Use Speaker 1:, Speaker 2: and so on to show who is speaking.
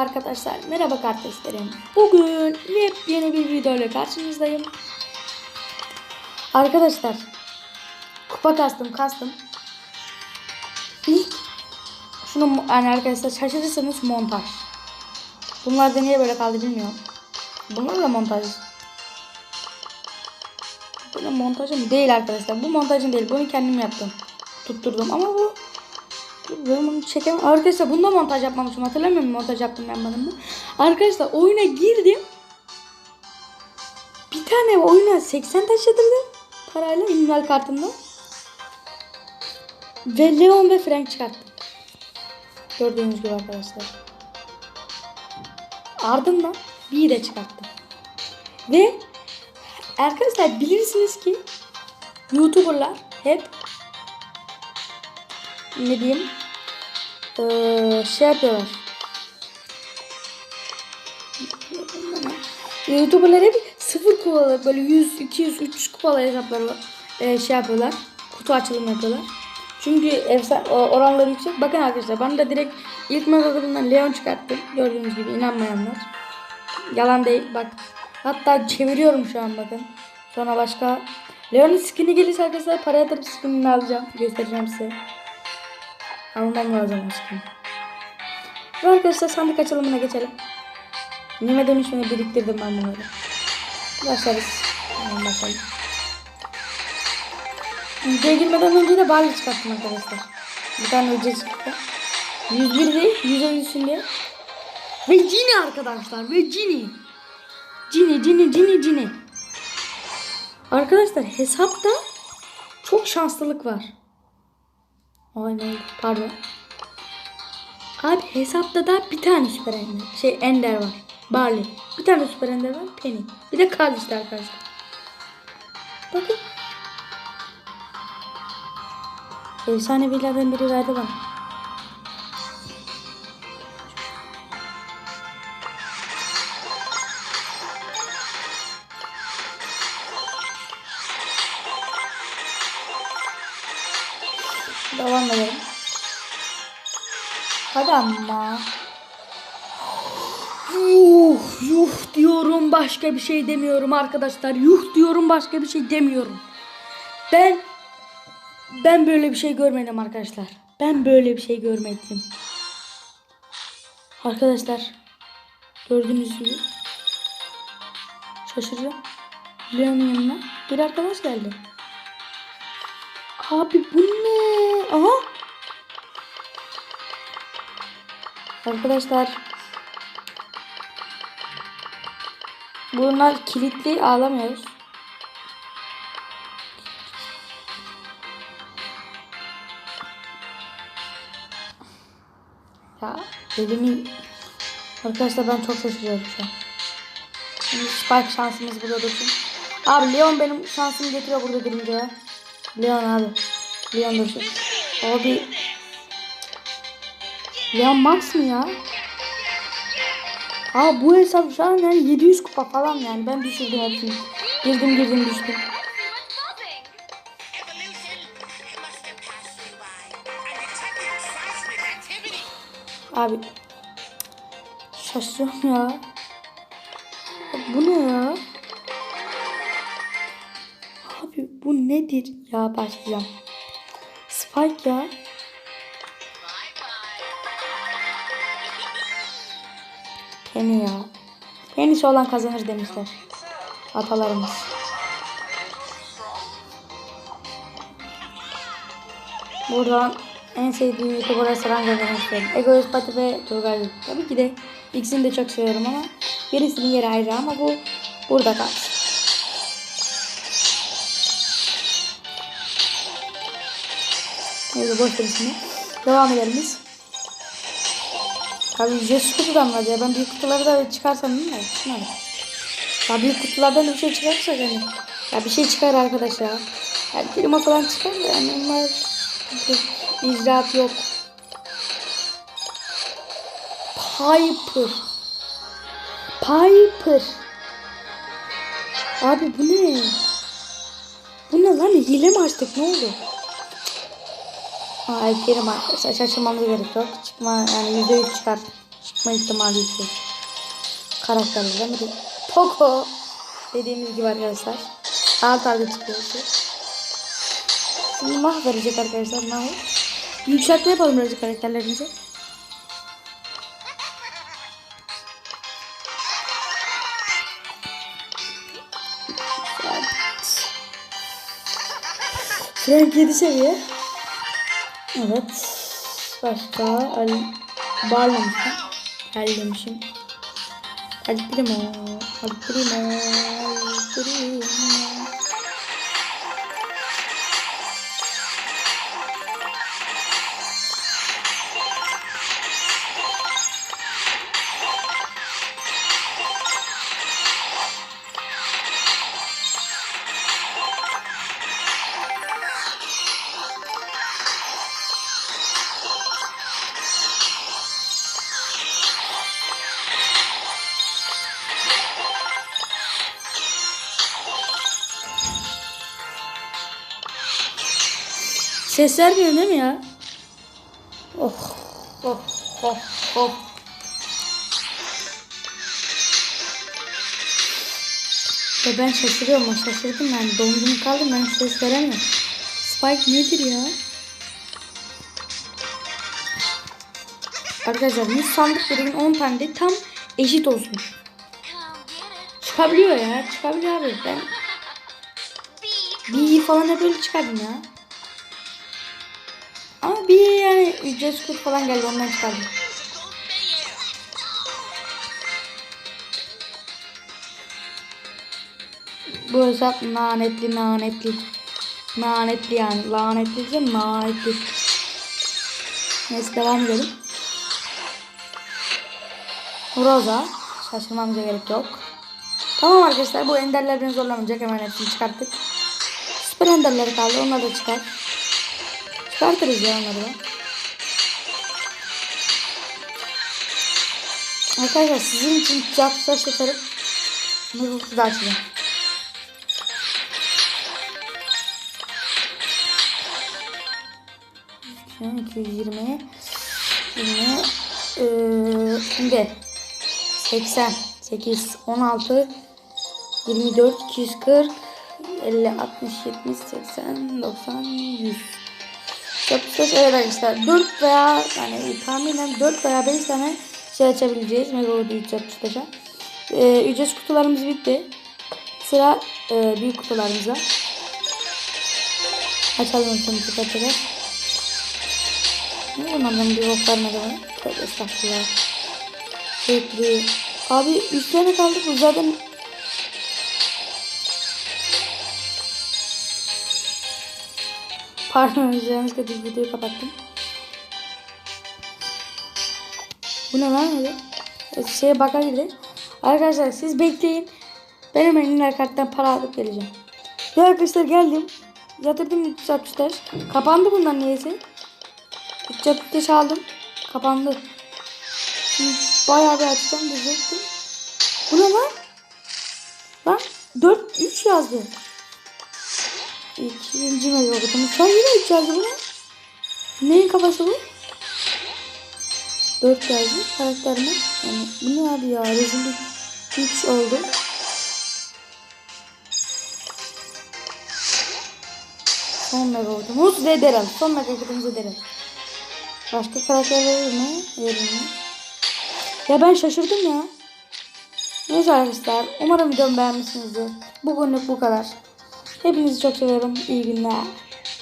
Speaker 1: Arkadaşlar merhaba kardeşlerim. Bugün yepyeni bir video ile karşınızdayım. Arkadaşlar kupa kastım kastım. Şunu yani arkadaşlar şaşırırsanız montaj. Bunlar da niye böyle kaldı bilmiyorum. Bunlar da montaj. Bu ne montajı mı? Değil arkadaşlar. Bu montajın değil. Bunu kendim yaptım. Tutturdum ama bu ben bunu çekemem. Arkadaşlar bunda montaj yapmamışım. Hatırlamıyor musun montaj yaptım ben bana. Arkadaşlar oyuna girdim. Bir tane oyuna 80 taş yatırdım. Parayla ünlü kartımda. Ve Leon ve Frank çıkarttım. Gördüğünüz gibi arkadaşlar. Ardından bir de çıkarttım. Ve arkadaşlar bilirsiniz ki YouTuber'lar hep ne diyeyim ee, şey yapıyorlar. YouTuber'lar hep sıfır kupalı böyle 100, 200, 300 kupalı hesapları e, şey yapıyorlar. Kutu açılımı yapıyorlar. Çünkü efsane oranları yüksek. Bakın arkadaşlar ben de direkt ilk megalarından Leon çıkarttım. Gördüğünüz gibi inanmayanlar. Yalan değil bak. Hatta çeviriyorum şu an bakın. Sonra başka Leon'un skin'i gelirse arkadaşlar para yatırıp skin'ini alacağım. Göstereceğim size. Almam lazım skin. Ve arkadaşlar sandık açılımına geçelim. Nime dönüşümü biriktirdim ben bunları. Başlarız. Hemen başlayalım. Videoya girmeden önce de Barley çıkarttım arkadaşlar. Bir tane önce çıktı. 101 değil, 113 diye. Ve Cini arkadaşlar. Ve Cini. Cini, Cini, Cini, Cini. Arkadaşlar hesapta çok şanslılık var. Aynen pardon. Abi hesapta da bir tane süper ender. Şey ender var. Barley. Bir tane süper ender var. Penny. Bir de işte arkadaşlar. Bakın. Efsanevilerden biri verdi bana. Devam edelim. Hadi ama. Yuh yuh diyorum başka bir şey demiyorum arkadaşlar. Yuh diyorum başka bir şey demiyorum. Ben ben böyle bir şey görmedim arkadaşlar. Ben böyle bir şey görmedim. Arkadaşlar gördüğünüz gibi şaşıracağım. Leon'un yanına bir arkadaş geldi. Abi bu ne? Aha. Arkadaşlar. Bunlar kilitli ağlamıyoruz. Ya elimi Arkadaşlar ben çok şaşırıyorum şu an. Şimdi Spike şansımız burada dursun. Abi Leon benim şansımı getiriyor burada durunca. Leon abi. Leon dursun. Abi. Leon Max mı ya? Aa bu hesap şu an yani 700 kupa falan yani. Ben düşürdüm hepsini. Girdim girdim düştüm. Abi. Şaşırıyorum ya. Bu ne ya? Nedir ya başlayacağım. Spike ya. Penny ya. Penny'si olan kazanır demişler. Atalarımız. Buradan en sevdiğim YouTuber'a selam göndermek istiyorum. Egoist Pati ve Turgay. Tabii ki de ikisini de çok seviyorum ama birisinin yeri ayrı ama bu burada kalsın. Neyse boş verin Devam edelim biz. Tabii ücretsiz kutudan var ya. Ben büyük kutuları da çıkarsam değil mi? Çıkmadı. Ya büyük kutulardan bir şey çıkarsa yani. Ya bir şey çıkar arkadaş ya. Yani firma falan çıkar da yani onlar icraat yok. Piper. Piper. Abi bu ne? Bu ne lan? Hile mi açtık? Ne oldu? Ha, Kerim arkadaşlar şaşırmamız gerek yok. Çıkma yani yüzde yüz çıkar. çıkma ihtimali yüksek. Karakterlerden biri. Poco. Dediğimiz gibi arkadaşlar. Alt alta çıkıyor. Şimdi mah verecek arkadaşlar. Mah. Yükseltme yapalım birazcık karakterlerimizi. Frank 7 seviye. Evet. Başka al bağlamışım. Hallemişim. Al primo. Al primo. Al primo. Ses vermiyor değil mi ya? Oh, oh, oh, oh. Ya ben şaşırıyorum, şaşırdım yani. Dondum kaldım ben ses veremiyorum. Spike nedir ya? Arkadaşlar 100 sandık birinin 10 tane de tam eşit olsun. Çıkabiliyor ya, çıkabiliyor abi. Ben bir falan hep öyle çıkardım ya. Ama bir yani ücretsiz falan geldi ondan çıkardım. Bu hesap lanetli lanetli. Lanetli yani. Lanetli diyeceğim lanetli. Neyse devam edelim. Rosa. Şaşırmamıza gerek yok. Tamam arkadaşlar bu enderler beni zorlamayacak. Hemen hepsini çıkarttık. Süper enderleri kaldı. Onları da çıkar. Çıkartırız ya onları da. Arkadaşlar sizin için capsa şaşırıp mızıltı da açacağım. An 220 20 ee, şimdi 80 8 16 24 240 50 60 70 80 90 100 Yapacağız evet arkadaşlar 4 veya yani tahminen 4 veya 5 tane şey açabileceğiz Megalodon 365'e. Ee, ücretsiz kutularımız bitti. Sıra e, büyük kutularımıza. Açalım şimdi tıklatacağız. Ne bunlardan bir bok vermedi bana? Tövbe estağfurullah. Sürekli. Abi 3 tane kaldı bu zaten Pardon yanlışlıkla bir videoyu kapattım. Bu ne lan öyle? E, Şeye bakabilir. Arkadaşlar siz bekleyin. Ben hemen iner karttan para alıp geleceğim. Ya arkadaşlar geldim. Yatırdım 365. Kapandı bundan niyeyse. 365 aldım. Kapandı. Şimdi bayağı bir açacağım diyecektim. Bu ne lan? Lan 4 3 yazdı. İkinci megabotum. Şu an yine 3 yazdı bu ne? Neyin kafası bu? 4 yazdı karakterime. Yani bu ne abi ya? Rezillik 3 oldu. Son megabotumuz ve Daryl. Son megabotumuz ve Daryl. Başka karakter verir mi? Verir mi? Ya ben şaşırdım ya. Neyse arkadaşlar. Umarım videomu beğenmişsinizdir. Bugünlük bu kadar. Hepinizi çok seviyorum. İyi günler.